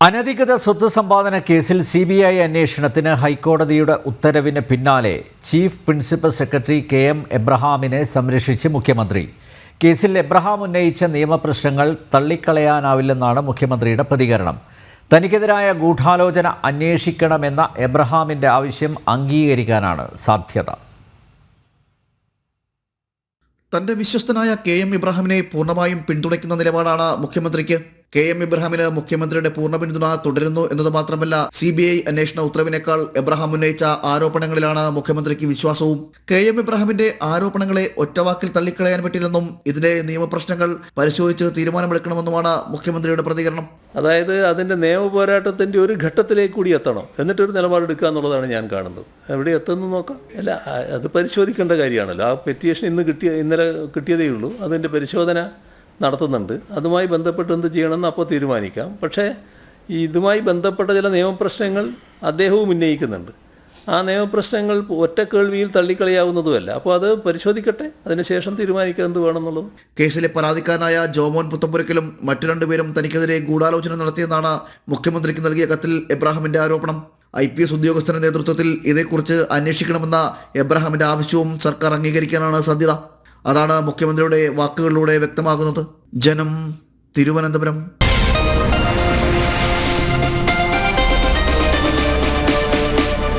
അനധികൃത സ്വത്ത് സമ്പാദന കേസിൽ സി ബി ഐ അന്വേഷണത്തിന് ഹൈക്കോടതിയുടെ ഉത്തരവിന് പിന്നാലെ chief principal secretary K M എബ്രഹാമിനെ സംരക്ഷിച്ച് മുഖ്യമന്ത്രി. കേസിൽ എബ്രഹാം ഉന്നയിച്ച നിയമപ്രശ്നങ്ങൾ തള്ളിക്കളയാനാവില്ലെന്നാണ് മുഖ്യമന്ത്രിയുടെ പ്രതികരണം. തനിക്കെതിരായ ഗൂഢാലോചന അന്വേഷിക്കണമെന്ന എബ്രഹാമിന്റെ ആവശ്യം അംഗീകരിക്കാനാണ് സാധ്യത. തന്റെ വിശ്വസ്തനായ കെ എം ഇബ്രാഹിമിനെ പൂർണമായും പിന്തുണയ്ക്കുന്ന നിലപാടാണ് മുഖ്യമന്ത്രിക്ക് കെ എം ഇബ്രാഹിമിന് മുഖ്യമന്ത്രിയുടെ പൂർണ പിന്തുണ തുടരുന്നു എന്നത് മാത്രമല്ല സി ബി ഐ അന്വേഷണ ഉത്തരവിനേക്കാൾ എബ്രഹാം ഉന്നയിച്ച ആരോപണങ്ങളിലാണ് മുഖ്യമന്ത്രിക്ക് വിശ്വാസവും. കെ എം ഇബ്രാഹിമിന്റെ ആരോപണങ്ങളെ ഒറ്റവാക്കിൽ തള്ളിക്കളയാൻ പറ്റില്ലെന്നും ഇതിന്റെ നിയമപ്രശ്നങ്ങൾ പരിശോധിച്ച് തീരുമാനമെടുക്കണമെന്നുമാണ് മുഖ്യമന്ത്രിയുടെ പ്രതികരണം. അതായത് അതിന്റെ നിയമ പോരാട്ടത്തിന്റെ ഒരു ഘട്ടത്തിലേക്ക് കൂടി എത്തണം. എന്നിട്ടൊരു നിലപാടെടുക്കുക എന്നുള്ളതാണ് ഞാൻ കാണുന്നത്. എവിടെ എത്തുന്നു നോക്കാം. അല്ല അത് പരിശോധിക്കേണ്ട കാര്യമാണല്ലോ. ആ പെറ്റീഷൻ ഇന്ന് കിട്ടിയ ഇന്നലെ കിട്ടിയതേ ഉള്ളൂ. അതിന്റെ പരിശോധന. നടത്തുന്നുണ്ട്. അതുമായി ബന്ധപ്പെട്ട് എന്ത് ചെയ്യണമെന്ന് അപ്പോൾ തീരുമാനിക്കാം. പക്ഷേ ഇതുമായി ബന്ധപ്പെട്ട ചില നിയമപ്രശ്നങ്ങൾ അദ്ദേഹവും ഉന്നയിക്കുന്നുണ്ട്. ആ നിയമപ്രശ്നങ്ങൾ ഒറ്റ കേൾവിയിൽ തള്ളിക്കളയാവുന്നതുമല്ല. അപ്പോൾ അത് പരിശോധിക്കട്ടെ. അതിനുശേഷം തീരുമാനിക്കുക എന്ത് വേണമെന്നുള്ളത്. കേസിലെ പരാതിക്കാരനായ ജോമോൻ പുത്തമ്പുരക്കലും മറ്റു രണ്ടുപേരും തനിക്കെതിരെ ഗൂഢാലോചന നടത്തിയെന്നാണ് മുഖ്യമന്ത്രിക്ക് നൽകിയ കത്തിൽ എബ്രാഹിമിന്റെ ആരോപണം. ഐ പി എസ് ഉദ്യോഗസ്ഥന്റെ നേതൃത്വത്തിൽ ഇതേക്കുറിച്ച് അന്വേഷിക്കണമെന്ന എബ്രാഹിമിന്റെ ആവശ്യവും സർക്കാർ അംഗീകരിക്കാനാണ് സാധ്യത. അതാണ് മുഖ്യമന്ത്രിയുടെ വാക്കുകളിലൂടെ വ്യക്തമാകുന്നത്. ജനം തിരുവനന്തപുരം.